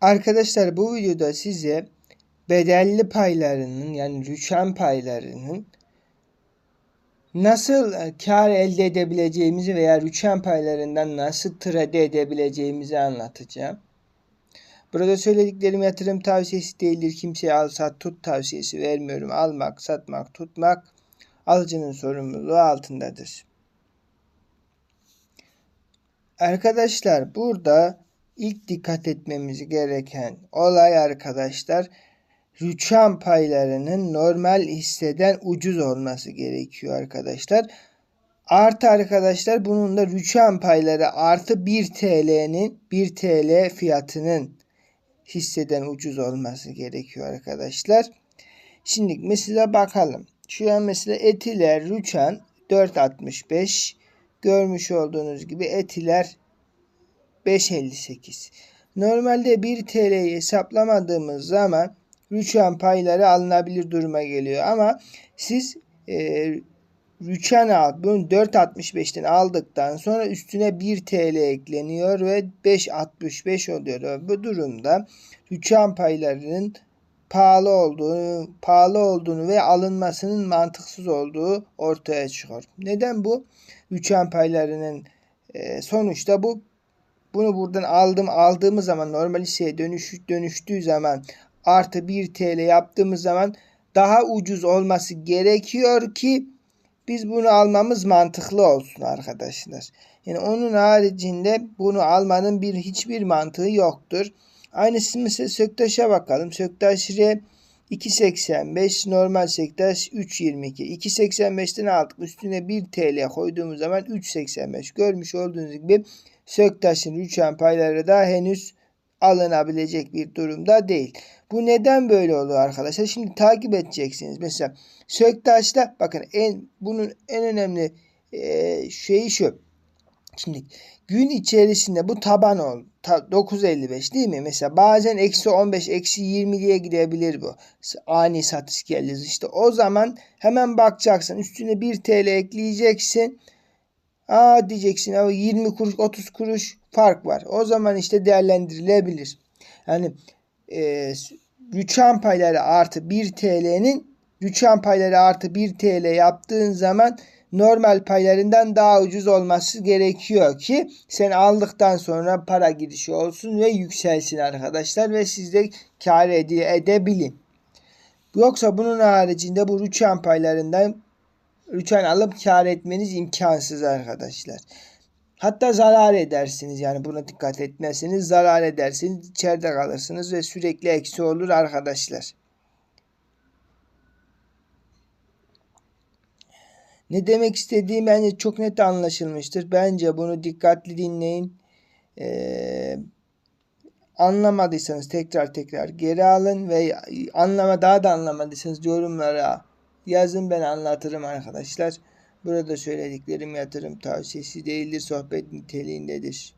Arkadaşlar bu videoda size bedelli paylarının yani rüçhan paylarının nasıl e, kar elde edebileceğimizi veya rüçhan paylarından nasıl trade edebileceğimizi anlatacağım. Burada söylediklerim yatırım tavsiyesi değildir. Kimseye al sat tut tavsiyesi vermiyorum. Almak, satmak, tutmak alıcının sorumluluğu altındadır. Arkadaşlar burada ilk dikkat etmemiz gereken olay arkadaşlar rüçhan paylarının normal hisseden ucuz olması gerekiyor arkadaşlar. Artı arkadaşlar bunun da rüçhan payları artı 1 TL'nin 1 TL fiyatının hisseden ucuz olması gerekiyor arkadaşlar. Şimdi mesela bakalım. Şu an mesela etiler rüçhan 4.65 görmüş olduğunuz gibi etiler 5.58. Normalde 1 TL'yi hesaplamadığımız zaman rüçhan payları alınabilir duruma geliyor. Ama siz e, rüçhan al, bunu 4.65'ten aldıktan sonra üstüne 1 TL ekleniyor ve 5.65 oluyor. Bu durumda rüçhan paylarının pahalı olduğunu, pahalı olduğunu ve alınmasının mantıksız olduğu ortaya çıkıyor. Neden bu? Rüçhan paylarının e, sonuçta bu bunu buradan aldım aldığımız zaman normal hisseye dönüş, dönüştüğü zaman artı 1 TL yaptığımız zaman daha ucuz olması gerekiyor ki biz bunu almamız mantıklı olsun arkadaşlar. Yani onun haricinde bunu almanın bir hiçbir mantığı yoktur. Aynısı mesela Söktaş'a bakalım. Söktaş R 2.85 normal Söktaş 3.22. 2.85'ten aldık. Üstüne 1 TL koyduğumuz zaman 3.85. Görmüş olduğunuz gibi Söktaş'ın rüçhan payları da henüz alınabilecek bir durumda değil. Bu neden böyle oluyor arkadaşlar? Şimdi takip edeceksiniz. Mesela Söktaş'ta bakın en bunun en önemli e, şeyi şu. Şimdi gün içerisinde bu taban ol. 9.55 değil mi? Mesela bazen eksi 15, eksi 20 diye gidebilir bu. Ani satış geldi. İşte o zaman hemen bakacaksın. Üstüne 1 TL ekleyeceksin. Aa diyeceksin ama 20 kuruş 30 kuruş fark var. O zaman işte değerlendirilebilir. Yani e, rüçhan payları artı 1 TL'nin rüçhan payları artı 1 TL yaptığın zaman normal paylarından daha ucuz olması gerekiyor ki sen aldıktan sonra para girişi olsun ve yükselsin arkadaşlar ve siz de kar ede edebilin. Yoksa bunun haricinde bu rüçhan paylarından rüçhan alıp kar etmeniz imkansız arkadaşlar. Hatta zarar edersiniz yani buna dikkat etmezseniz zarar edersiniz içeride kalırsınız ve sürekli eksi olur arkadaşlar. Ne demek istediğim bence çok net anlaşılmıştır. Bence bunu dikkatli dinleyin. Ee, anlamadıysanız tekrar tekrar geri alın ve anlama daha da anlamadıysanız yorumlara yazın ben anlatırım arkadaşlar. Burada söylediklerim yatırım tavsiyesi değildir, sohbet niteliğindedir.